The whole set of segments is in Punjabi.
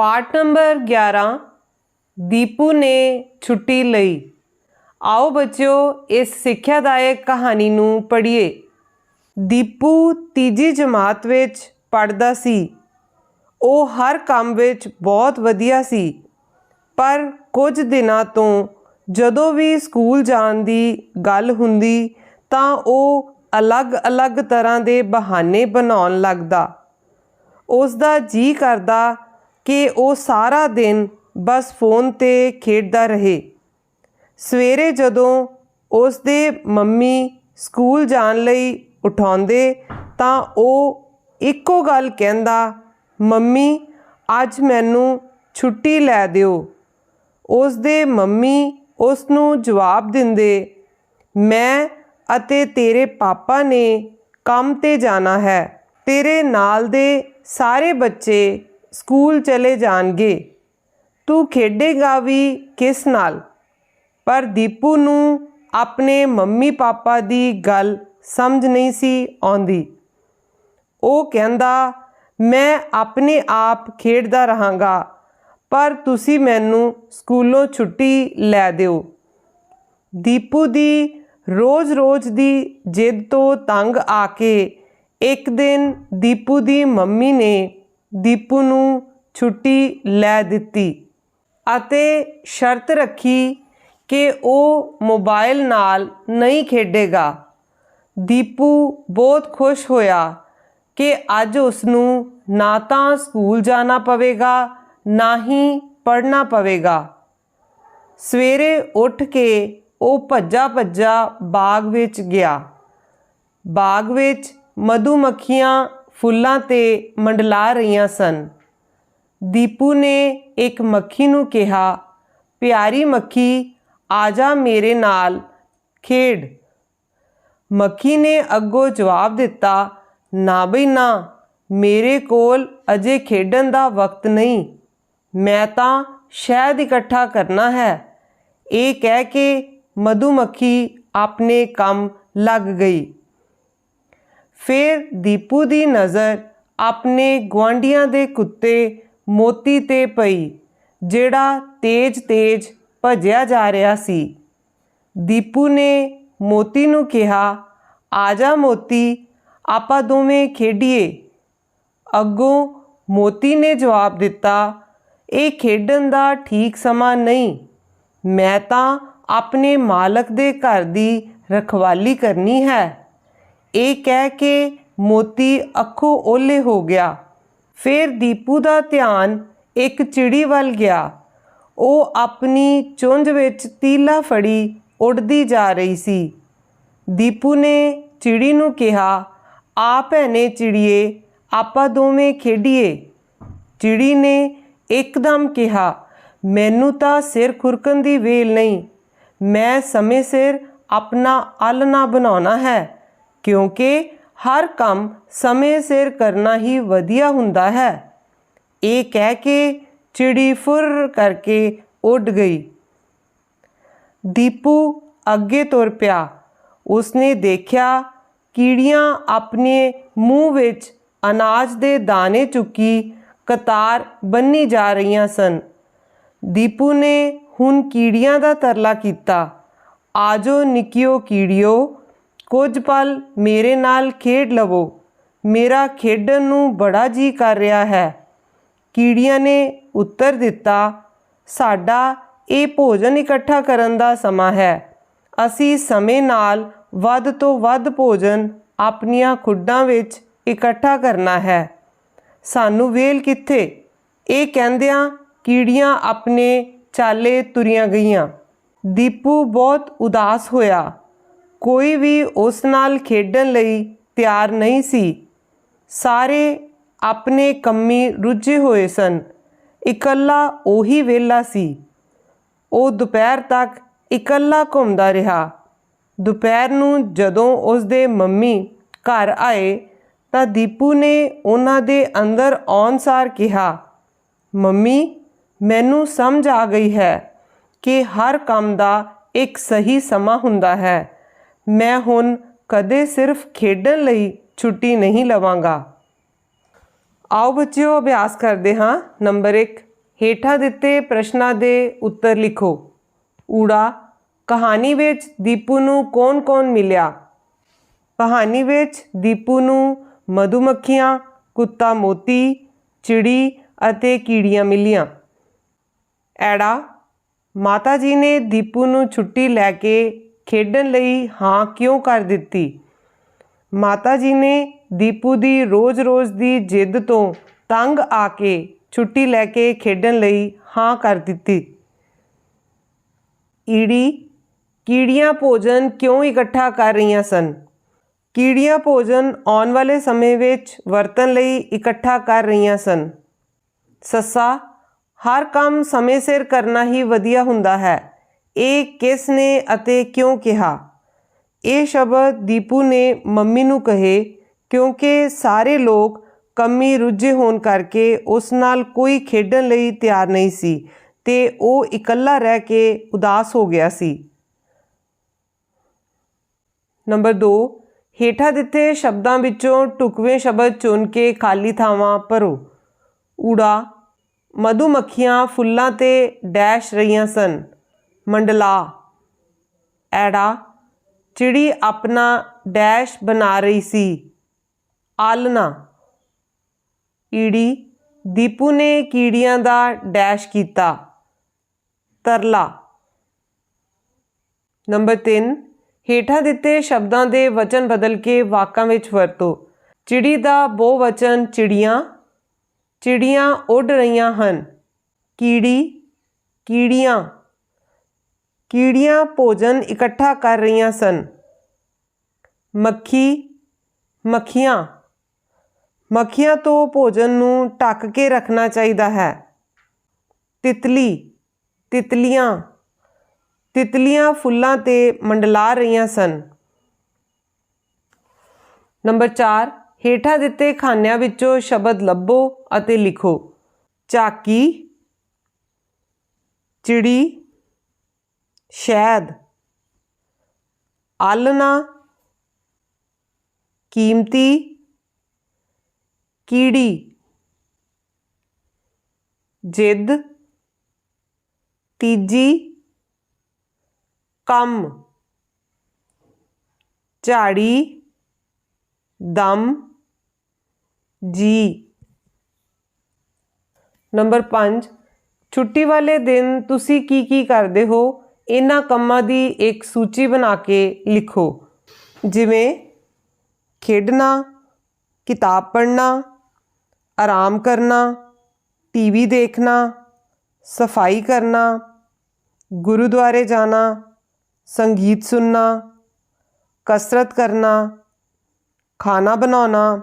ਪਾਠ ਨੰਬਰ 11 ਦੀਪੂ ਨੇ ਛੁੱਟੀ ਲਈ। ਆਓ ਬੱਚਿਓ, ਇਸ ਸਿੱਖਿਆਦਾਇਕ ਕਹਾਣੀ ਨੂੰ ਪੜ੍ਹੀਏ। ਦੀਪੂ ਤੀਜੀ ਜਮਾਤ ਵਿੱਚ ਪੜ੍ਹਦਾ ਸੀ। ਉਹ ਹਰ ਕੰਮ ਵਿੱਚ ਬਹੁਤ ਵਧੀਆ ਸੀ। ਪਰ ਕੁਝ ਦਿਨਾਂ ਤੋਂ ਜਦੋਂ ਵੀ ਸਕੂਲ ਜਾਣ ਦੀ ਗੱਲ ਹੁੰਦੀ, ਤਾਂ ਉਹ ਅਲੱਗ-ਅਲੱਗ ਤਰ੍ਹਾਂ ਦੇ ਬਹਾਨੇ ਬਣਾਉਣ ਲੱਗਦਾ। ਉਸ ਦਾ ਜੀ ਕਰਦਾ ਕਿ ਉਹ ਸਾਰਾ ਦਿਨ ਬਸ ਫੋਨ ਤੇ ਖੇਡਦਾ ਰਹੇ। ਸਵੇਰੇ ਜਦੋਂ ਉਸ ਦੇ ਮੰਮੀ ਸਕੂਲ ਜਾਣ ਲਈ ਉਠਾਉਂਦੇ ਤਾਂ ਉਹ ਇੱਕੋ ਗੱਲ ਕਹਿੰਦਾ, ਮੰਮੀ, ਅੱਜ ਮੈਨੂੰ ਛੁੱਟੀ ਲੈ ਦਿਓ। ਉਸ ਦੇ ਮੰਮੀ ਉਸ ਨੂੰ ਜਵਾਬ ਦਿੰਦੇ, ਮੈਂ ਅਤੇ ਤੇਰੇ ਪਾਪਾ ਨੇ ਕੰਮ ਤੇ ਜਾਣਾ ਹੈ। ਤੇਰੇ ਨਾਲ ਦੇ ਸਾਰੇ ਬੱਚੇ ਸਕੂਲ ਚਲੇ ਜਾਣਗੇ। ਤੂੰ ਖੇਡੇਗਾ ਵੀ ਕਿਸ ਨਾਲ? ਪਰ ਦੀਪੂ ਨੂੰ ਆਪਣੇ ਮੰਮੀ ਪਾਪਾ ਦੀ ਗੱਲ ਸਮਝ ਨਹੀਂ ਸੀ ਆਉਂਦੀ। ਉਹ ਕਹਿੰਦਾ, ਮੈਂ ਆਪਣੇ ਆਪ ਖੇਡਦਾ ਰਹਾਂਗਾ, ਪਰ ਤੁਸੀਂ ਮੈਨੂੰ ਸਕੂਲੋਂ ਛੁੱਟੀ ਲੈ ਦਿਓ। ਦੀਪੂ ਦੀ ਰੋਜ਼-ਰੋਜ਼ ਦੀ ਜਿੱਦ ਤੋਂ ਤੰਗ ਆ ਕੇ ਇੱਕ ਦਿਨ ਦੀਪੂ ਦੀ ਮੰਮੀ ਨੇ ਦੀਪੂ ਨੂੰ ਛੁੱਟੀ ਲੈ ਦਿੱਤੀ ਅਤੇ ਸ਼ਰਤ ਰੱਖੀ ਕਿ ਉਹ ਮੋਬਾਈਲ ਨਾਲ ਨਹੀਂ ਖੇਡੇਗਾ। ਦੀਪੂ ਬਹੁਤ ਖੁਸ਼ ਹੋਇਆ ਕਿ ਅੱਜ ਉਸ ਨੂੰ ਨਾ ਤਾਂ ਸਕੂਲ ਜਾਣਾ ਪਵੇਗਾ, ਨਾ ਹੀ ਪੜ੍ਹਨਾ ਪਵੇਗਾ। ਸਵੇਰੇ ਉੱਠ ਕੇ ਉਹ ਭੱਜਾ ਭੱਜਾ ਬਾਗ ਵਿੱਚ ਗਿਆ। ਬਾਗ ਵਿੱਚ ਮਧੂ ਮੱਖੀਆਂ ਫੁੱਲਾਂ ਤੇ ਮੰਡਲਾ ਰਹੀਆਂ ਸਨ। ਦੀਪੂ ਨੇ ਇੱਕ ਮੱਖੀ ਨੂੰ ਕਿਹਾ, ਪਿਆਰੀ ਮੱਖੀ, ਆ ਜਾ ਮੇਰੇ ਨਾਲ, ਖੇਡ। ਮੱਖੀ ਨੇ ਅੱਗੋਂ ਜਵਾਬ ਦਿੱਤਾ, ਨਾ ਬਈ ਨਾ, ਮੇਰੇ ਕੋਲ ਅਜੇ ਖੇਡਣ ਦਾ ਵਕਤ ਨਹੀਂ। ਮੈਂ ਤਾਂ ਸ਼ਹਿਦ ਇਕੱਠਾ ਕਰਨਾ ਹੈ। ਇਹ ਕਹਿ ਕੇ ਮਧੂਮੱਖੀ ਆਪਣੇ ਕੰਮ ਲੱਗ ਗਈ। ਫਿਰ ਦੀਪੂ ਦੀ ਨਜ਼ਰ ਆਪਣੇ ਗੁਆਂਢੀਆਂ ਦੇ ਕੁੱਤੇ ਮੋਤੀ ਤੇ ਪਈ, ਜਿਹੜਾ ਤੇਜ਼-ਤੇਜ਼ ਭੱਜਿਆ ਜਾ ਰਿਹਾ ਸੀ। ਦੀਪੂ ਨੇ ਮੋਤੀ ਨੂੰ ਕਿਹਾ, ਆ ਜਾ ਮੋਤੀ, ਆਪਾਂ ਦੋਵੇਂ ਖੇਡੀਏ। ਅੱਗੋਂ ਮੋਤੀ ਨੇ ਜਵਾਬ ਦਿੱਤਾ, ਇਹ ਖੇਡਣ ਦਾ ਠੀਕ ਸਮਾਂ ਨਹੀਂ। ਮੈਂ ਤਾਂ ਆਪਣੇ ਮਾਲਕ ਦੇ ਘਰ ਦੀ ਰਖਵਾਲੀ ਕਰਨੀ ਹੈ। ਇਹ ਕਹਿ ਕੇ ਮੋਤੀ ਅੱਖੋਂ ਓਲੇ ਹੋ ਗਿਆ। ਫਿਰ ਦੀਪੂ ਦਾ ਧਿਆਨ ਇੱਕ ਚਿੜੀ ਵੱਲ ਗਿਆ। ਉਹ ਆਪਣੀ ਚੁੰਝ ਵਿੱਚ ਤੀਲਾ ਫੜੀ ਉੱਡਦੀ ਜਾ ਰਹੀ ਸੀ। ਦੀਪੂ ਨੇ ਚਿੜੀ ਨੂੰ ਕਿਹਾ, ਆ ਭੈਣੇ ਚਿੜੀਏ, ਆਪਾਂ ਦੋਵੇਂ ਖੇਡੀਏ। ਚਿੜੀ ਨੇ ਇੱਕਦਮ ਕਿਹਾ, ਮੈਨੂੰ ਤਾਂ ਸਿਰ ਖੁਰਕਣ ਦੀ ਵੇਲ ਨਹੀਂ। ਮੈਂ ਸਮੇਂ ਸਿਰ ਆਪਣਾ ਆਲਣਾ ਬਣਾਉਣਾ ਹੈ। ਕਿਉਂਕਿ ਹਰ ਕੰਮ ਸਮੇਂ ਸਿਰ ਕਰਨਾ ਹੀ ਵਧੀਆ ਹੁੰਦਾ ਹੈ। ਇਹ ਕਹਿ ਕੇ ਚਿੜੀ ਫੁਰ ਕਰਕੇ ਉੱਡ ਗਈ। ਦੀਪੂ ਅੱਗੇ ਤੁਰ ਪਿਆ। ਉਸਨੇ ਦੇਖਿਆ ਕੀੜੀਆਂ ਆਪਣੇ ਮੂੰਹ ਵਿੱਚ ਅਨਾਜ ਦੇ ਦਾਣੇ ਚੁੱਕੀ ਕਤਾਰ ਬੰਨੀ ਜਾ ਰਹੀਆਂ ਸਨ। ਦੀਪੂ ਨੇ ਹੁਣ ਕੀੜੀਆਂ ਦਾ ਤਰਲਾ ਕੀਤਾ। ਆਜੋ ਨਿੱਕਿਓ ਕੀੜਿਓ ਕੁਝ ਪਲ ਮੇਰੇ ਨਾਲ ਖੇਡ ਲਵੋ। ਮੇਰਾ ਖੇਡਣ ਨੂੰ ਬੜਾ ਜੀ ਕਰ ਰਿਹਾ ਹੈ। ਕੀੜੀਆਂ ਨੇ ਉੱਤਰ ਦਿੱਤਾ, ਸਾਡਾ ਇਹ ਭੋਜਨ ਇਕੱਠਾ ਕਰਨ ਦਾ ਸਮਾਂ ਹੈ। ਅਸੀਂ ਸਮੇਂ ਨਾਲ ਵੱਧ ਤੋਂ ਵੱਧ ਭੋਜਨ ਆਪਣੀਆਂ ਖੁੱਡਾਂ ਵਿੱਚ ਇਕੱਠਾ ਕਰਨਾ ਹੈ। ਸਾਨੂੰ ਵੇਲ ਕਿੱਥੇ? ਇਹ ਕਹਿੰਦਿਆਂ ਕੀੜੀਆਂ ਆਪਣੇ ਚਾਲੇ ਤੁਰੀਆਂ ਗਈਆਂ। ਦੀਪੂ ਬਹੁਤ ਉਦਾਸ ਹੋਇਆ। ਕੋਈ ਵੀ ਉਸ ਨਾਲ ਖੇਡਣ ਲਈ ਤਿਆਰ ਨਹੀਂ ਸੀ। ਸਾਰੇ ਆਪਣੇ ਕੰਮੀ ਰੁੱਝੇ ਹੋਏ ਸਨ। ਇਕੱਲਾ ਉਹੀ ਵੇਲਾ ਸੀ। ਉਹ ਦੁਪਹਿਰ ਤੱਕ ਇਕੱਲਾ ਘੁੰਮਦਾ ਰਿਹਾ। ਦੁਪਹਿਰ ਨੂੰ ਜਦੋਂ ਉਸ ਦੇ ਮੰਮੀ ਘਰ ਆਏ ਤਾਂ ਦੀਪੂ ਨੇ ਉਹਨਾਂ ਦੇ ਅੰਦਰ ਆਉਣ ਸਾਰ ਕਿਹਾ, ਮੰਮੀ, ਮੈਨੂੰ ਸਮਝ ਆ ਗਈ ਹੈ ਕਿ ਹਰ ਕੰਮ ਦਾ ਇੱਕ ਸਹੀ ਸਮਾਂ ਹੁੰਦਾ ਹੈ। ਮੈਂ ਹੁਣ ਕਦੇ ਸਿਰਫ ਖੇਡਣ ਲਈ ਛੁੱਟੀ ਨਹੀਂ ਲਵਾਂਗਾ। ਆਓ ਬੱਚਿਓ, ਅਭਿਆਸ ਕਰਦੇ ਹਾਂ। ਨੰਬਰ 1 ਹੇਠਾਂ ਦਿੱਤੇ ਪ੍ਰਸ਼ਨਾਂ ਦੇ ਉੱਤਰ ਲਿਖੋ। ਊੜਾ, ਕਹਾਣੀ ਵਿੱਚ ਦੀਪੂ ਨੂੰ ਕੌਣ-ਕੌਣ ਮਿਲਿਆ? ਕਹਾਣੀ ਵਿੱਚ ਦੀਪੂ ਨੂੰ ਮਧੂਮੱਖੀਆਂ, ਕੁੱਤਾ ਮੋਤੀ, ਚਿੜੀ ਅਤੇ ਕੀੜੀਆਂ ਮਿਲੀਆਂ। ਐੜਾ, ਮਾਤਾ ਜੀ ਨੇ ਦੀਪੂ ਨੂੰ ਛੁੱਟੀ ਲੈ ਕੇ ਖੇਡਣ ਲਈ ਹਾਂ ਕਿਉਂ ਕਰ ਦਿੱਤੀ? ਮਾਤਾ ਜੀ ਨੇ ਦੀਪੂ ਦੀ ਰੋਜ਼-ਰੋਜ਼ ਦੀ ਜਿੱਦ ਤੋਂ ਤੰਗ ਆ ਕੇ ਛੁੱਟੀ ਲੈ ਕੇ ਖੇਡਣ ਲਈ ਹਾਂ ਕਰ ਦਿੱਤੀ। ਈੜੀ, ਕੀੜੀਆਂ ਭੋਜਨ ਕਿਉਂ ਇਕੱਠਾ ਕਰ ਰਹੀਆਂ ਸਨ? ਕੀੜੀਆਂ ਭੋਜਨ ਆਉਣ ਵਾਲੇ ਸਮੇਂ ਵਿੱਚ ਵਰਤਣ ਲਈ ਇਕੱਠਾ ਕਰ ਰਹੀਆਂ ਸਨ। ਸੱਸਾ, ਹਰ ਕੰਮ ਸਮੇਂ ਸਿਰ ਕਰਨਾ ਹੀ ਵਧੀਆ ਹੁੰਦਾ ਹੈ। ਇਹ ਕਿਸ ਨੇ ਅਤੇ ਕਿਉਂ ਕਿਹਾ? ਇਹ ਸ਼ਬਦ ਦੀਪੂ ਨੇ ਮੰਮੀ ਨੂੰ ਕਹੇ ਕਿਉਂਕਿ ਸਾਰੇ ਲੋਕ ਕੰਮੀ ਰੁੱਝੇ ਹੋਣ ਕਰਕੇ ਉਸ ਨਾਲ ਕੋਈ ਖੇਡਣ ਲਈ ਤਿਆਰ ਨਹੀਂ ਸੀ ਤੇ ਉਹ ਇਕੱਲਾ ਰਹਿ ਕੇ ਉਦਾਸ ਹੋ ਗਿਆ ਸੀ। ਨੰਬਰ 2 ਹੇਠਾਂ ਦਿੱਤੇ ਸ਼ਬਦਾਂ ਵਿੱਚੋਂ ਟੁਕਵੇਂ ਸ਼ਬਦ ਚੁਣ ਕੇ ਖਾਲੀ ਥਾਵਾਂ ਭਰੋ। ਊੜਾ, ਮਧੂਮੱਖੀਆਂ ਫੁੱਲਾਂ ਤੇ ਡੈਸ਼ ਰਹੀਆਂ ਸਨ। ਮੰਡਲਾ। ਐੜਾ ਚਿੜੀ ਆਪਣਾ ਡੈਸ਼ ਬਣਾ ਰਹੀ ਸੀ। ਆਲਣਾ। ਈੜੀ, ਦੀਪੂ ਨੇ ਕੀੜੀਆਂ ਦਾ ਡੈਸ਼ ਕੀਤਾ। ਤਰਲਾ। ਨੰਬਰ 3 ਹੇਠਾਂ ਦਿੱਤੇ ਸ਼ਬਦਾਂ ਦੇ ਵਚਨ ਬਦਲ ਕੇ ਵਾਕਾਂ ਵਿੱਚ ਵਰਤੋ। ਚਿੜੀ ਦਾ ਬਹੁਵਚਨ ਚਿੜੀਆਂ ਚਿੜੀਆਂ ਉੱਡ ਰਹੀਆਂ ਹਨ। ਕੀੜੀ, ਕੀੜੀਆਂ। ਕੀੜੀਆਂ ਭੋਜਨ ਇਕੱਠਾ ਕਰ ਰਹੀਆਂ ਸਨ। ਮੱਖੀ, ਮੱਖੀਆਂ ਮੱਖੀਆਂ ਤੋਂ ਭੋਜਨ ਨੂੰ ਢੱਕ ਕੇ ਰੱਖਣਾ ਚਾਹੀਦਾ ਹੈ। ਤਿਤਲੀ, ਤਿਤਲੀਆਂ ਤਿਤਲੀਆਂ ਫੁੱਲਾਂ ਤੇ ਮੰਡਲਾ ਰਹੀਆਂ ਸਨ। ਨੰਬਰ 4 ਹੇਠਾਂ ਦਿੱਤੇ ਖਾਨਿਆਂ ਵਿੱਚੋਂ ਸ਼ਬਦ ਲੱਭੋ ਅਤੇ ਲਿਖੋ। ਚਾਕੀ ਚਿੜੀ ਸ਼ਹਿਦ। ਆਲਣਾ ਕੀਮਤੀ। ਕੀੜੀ। ਜਿੱਦ। ਤੀਜੀ। ਕੰਮ। ਝਾੜੀ। ਦਮ। ਜੀ। ਨੰਬਰ 5 ਛੁੱਟੀ ਵਾਲੇ ਦਿਨ ਤੁਸੀਂ ਕੀ ਕੀ ਕਰਦੇ ਹੋ? ਇਹਨਾਂ ਕੰਮਾਂ ਦੀ ਇੱਕ ਸੂਚੀ ਬਣਾ ਕੇ ਲਿਖੋ। ਜਿਵੇਂ ਖੇਡਣਾ, ਕਿਤਾਬ ਪੜ੍ਹਨਾ, ਆਰਾਮ ਕਰਨਾ ਟੀਵੀ ਦੇਖਣਾ, ਸਫ਼ਾਈ ਕਰਨਾ, ਗੁਰਦੁਆਰੇ ਜਾਣਾ, ਸੰਗੀਤ ਸੁਣਨਾ, ਕਸਰਤ ਕਰਨਾ, ਖਾਣਾ ਬਣਾਉਣਾ,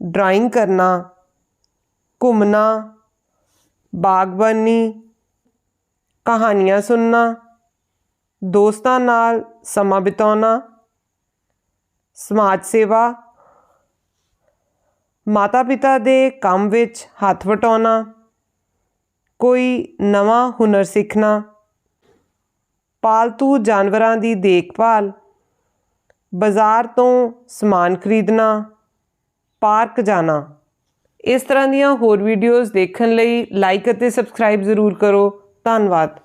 ਡਰਾਇੰਗ ਕਰਨਾ, ਘੁੰਮਣਾ, ਬਾਗਬਾਨੀ, ਕਹਾਣੀਆਂ ਸੁਣਨਾ ਦੋਸਤਾਂ ਨਾਲ ਸਮਾਂ ਬਿਤਾਉਣਾ, ਸਮਾਜ ਸੇਵਾ ਮਾਤਾ ਪਿਤਾ ਦੇ ਕੰਮ ਵਿੱਚ ਹੱਥ ਵਟਾਉਣਾ, ਕੋਈ ਨਵਾਂ ਹੁਨਰ ਸਿੱਖਣਾ, ਪਾਲਤੂ ਜਾਨਵਰਾਂ ਦੀ ਦੇਖਭਾਲ, ਬਾਜ਼ਾਰ ਤੋਂ ਸਮਾਨ ਖਰੀਦਣਾ, ਪਾਰਕ ਜਾਣਾ। ਇਸ ਤਰ੍ਹਾਂ ਦੀਆਂ ਹੋਰ ਵੀਡੀਓਜ਼ ਦੇਖਣ ਲਈ ਲਾਈਕ ਅਤੇ ਸਬਸਕ੍ਰਾਈਬ ਜ਼ਰੂਰ ਕਰੋ। ਧੰਨਵਾਦ।